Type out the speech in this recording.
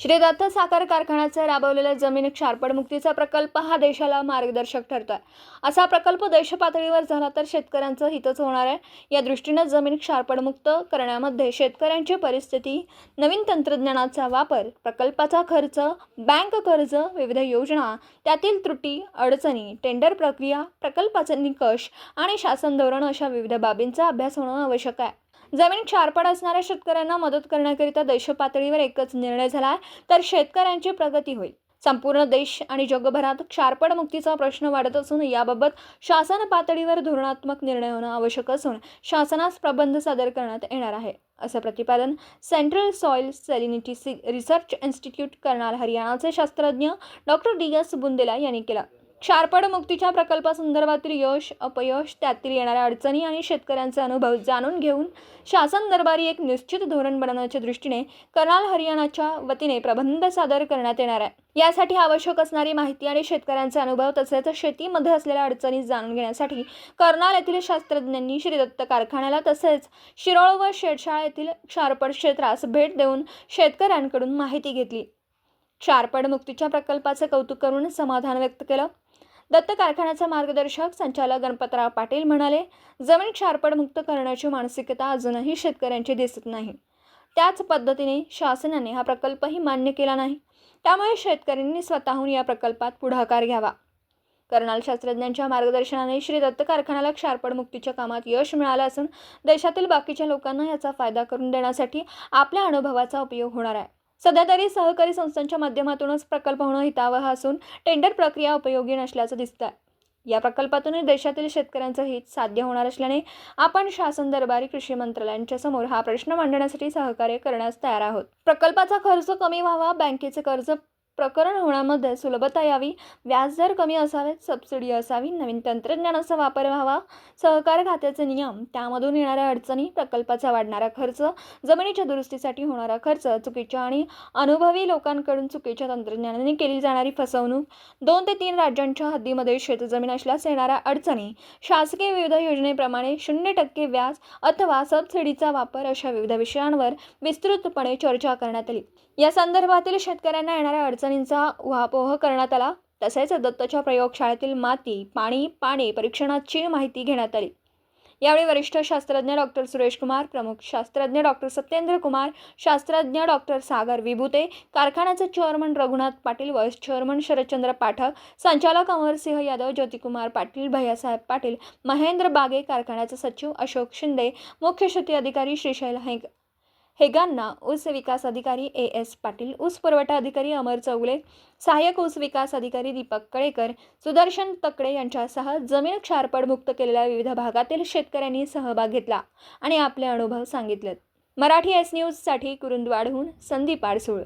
श्री दत्त साखर कारखान्याचा राबवलेला जमीन क्षारपडमुक्तीचा प्रकल्प हा देशाला मार्गदर्शक ठरतोय. असा प्रकल्प देशपातळीवर झाला तर शेतकऱ्यांचं हितच होणार आहे. या दृष्टीनं जमीन क्षारपडमुक्त करण्यामध्ये शेतकऱ्यांची परिस्थिती नवीन तंत्रज्ञानाचा वापर प्रकल्पाचा खर्च बँक कर्ज विविध योजना त्यातील त्रुटी अडचणी टेंडर प्रक्रिया प्रकल्पाचे निकष आणि शासन धोरण अशा विविध बाबींचा अभ्यास होणं आवश्यक आहे. जमीन क्षारपड असणाऱ्या शेतकऱ्यांना मदत करण्याकरिता देशपातळीवर एकच निर्णय झाला आहे तर शेतकऱ्यांची प्रगती होईल. संपूर्ण देश आणि जगभरात क्षारपड मुक्तीचा प्रश्न वाढत असून याबाबत शासन पातळीवर धोरणात्मक निर्णय होणं आवश्यक असून शासनास प्रबंध सादर करण्यात येणार आहे. असं प्रतिपादन central soil salinity C research institute करणार हरियाणाचे शास्त्रज्ञ डॉक्टर डी एस बुंदेला यांनी केलं. क्षारपड मुक्तीच्या प्रकल्पासंदर्भातील यश अपयश त्यातील येणाऱ्या अडचणी आणि शेतकऱ्यांचे अनुभव जाणून घेऊन शासन दरबारी एक निश्चित धोरण बनवण्याच्या दृष्टीने कर्नाल हरियाणाच्या वतीने प्रबंध सादर करण्यात येणार आहे. यासाठी आवश्यक असणारी माहिती आणि शेतकऱ्यांचे अनुभव तसेच शेतीमध्ये असलेल्या अडचणी जाणून घेण्यासाठी कर्नाल येथील शास्त्रज्ञांनी श्री दत्त कारखान्याला तसेच शिरोळ व शेडशाळा येथील क्षारपड क्षेत्रास भेट देऊन शेतकऱ्यांकडून माहिती घेतली. क्षारपड मुक्तीच्या प्रकल्पाचे कौतुक करून समाधान व्यक्त केलं. दत्त कारखान्याचा मार्गदर्शक संचालक गणपतराव पाटील म्हणाले जमीन क्षारपडमुक्त करण्याची मानसिकता अजूनही शेतकऱ्यांची दिसत नाही. त्याच पद्धतीने शासनाने हा प्रकल्पही मान्य केला नाही. त्यामुळे शेतकऱ्यांनी स्वतःहून या प्रकल्पात पुढाकार घ्यावा. कर्नाल शास्त्रज्ञांच्या मार्गदर्शनाने श्री दत्त कारखान्याला क्षारपडमुक्तीच्या कामात यश मिळालं असून देशातील बाकीच्या लोकांना याचा फायदा करून देण्यासाठी आपल्या अनुभवाचा उपयोग होणार आहे. सध्या तरी सहकारी संस्थांच्या माध्यमातूनच प्रकल्प होणं हितावह असून टेंडर प्रक्रिया उपयोगी नसल्याचं दिसतं या प्रकल्पातून देशातील शेतकऱ्यांचं हित साध्य होणार असल्याने आपण शासन दरबारी कृषी मंत्रालयांच्या समोर हा प्रश्न मांडण्यासाठी सहकार्य करण्यास तयार आहोत. प्रकल्पाचा खर्च कमी व्हावा बँकेचे कर्ज प्रकरण होण्यामध्ये सुलभता यावी. व्याजदर कमी असावेत सबसिडी असावी नवीन तंत्रज्ञानाचा वापर व्हावा सहकार खात्याचे नियम त्यामधून येणाऱ्या अडचणी प्रकल्पाचा वाढणारा खर्च जमिनीच्या दुरुस्तीसाठी होणारा खर्च चुकीच्या आणि अनुभवी लोकांकडून चुकीच्या तंत्रज्ञानाने केली जाणारी फसवणूक दोन ते तीन राज्यांच्या हद्दीमध्ये शेतजमीन असल्यास येणाऱ्या अडचणी शासकीय विविध योजनेप्रमाणे शून्य टक्के व्याज अथवा सबसिडीचा वापर अशा विविध विषयांवर विस्तृतपणे चर्चा करण्यात आली. या संदर्भातील शेतकऱ्यांना येणाऱ्या अडचणी अडचणींचा उहापोह करण्यात आला. तसेच दत्तच्या प्रयोगशाळेतील माती पाणी पाणी परीक्षणाची माहिती घेण्यात आली. यावेळी वरिष्ठ शास्त्रज्ञ डॉक्टर सुरेश कुमार प्रमुख शास्त्रज्ञ डॉक्टर सत्येंद्र कुमार शास्त्रज्ञ डॉक्टर सागर विभूते कारखान्याचे chairman Raghunath Patil vice chairman Sharadchandra Pathak संचालक अमरसिंह यादव ज्योतिकुमार पाटील भैयासाहेब पाटील महेंद्र बागे कारखान्याचे सचिव अशोक शिंदे मुख्य शेती अधिकारी श्रीशैल हेग हेगांना ऊस विकास अधिकारी ए एस पाटील ऊस पुरवठा अधिकारी अमर चौगले सहाय्यक ऊस विकास अधिकारी दीपक कळेकर सुदर्शन तकडे यांच्यासह जमीन क्षारपड मुक्त केलेल्या विविध भागातील शेतकऱ्यांनी सहभाग घेतला आणि आपले अनुभव सांगितलेत. मराठी एस न्यूजसाठी कुरुंदवाडहून संदीप आडसूळ.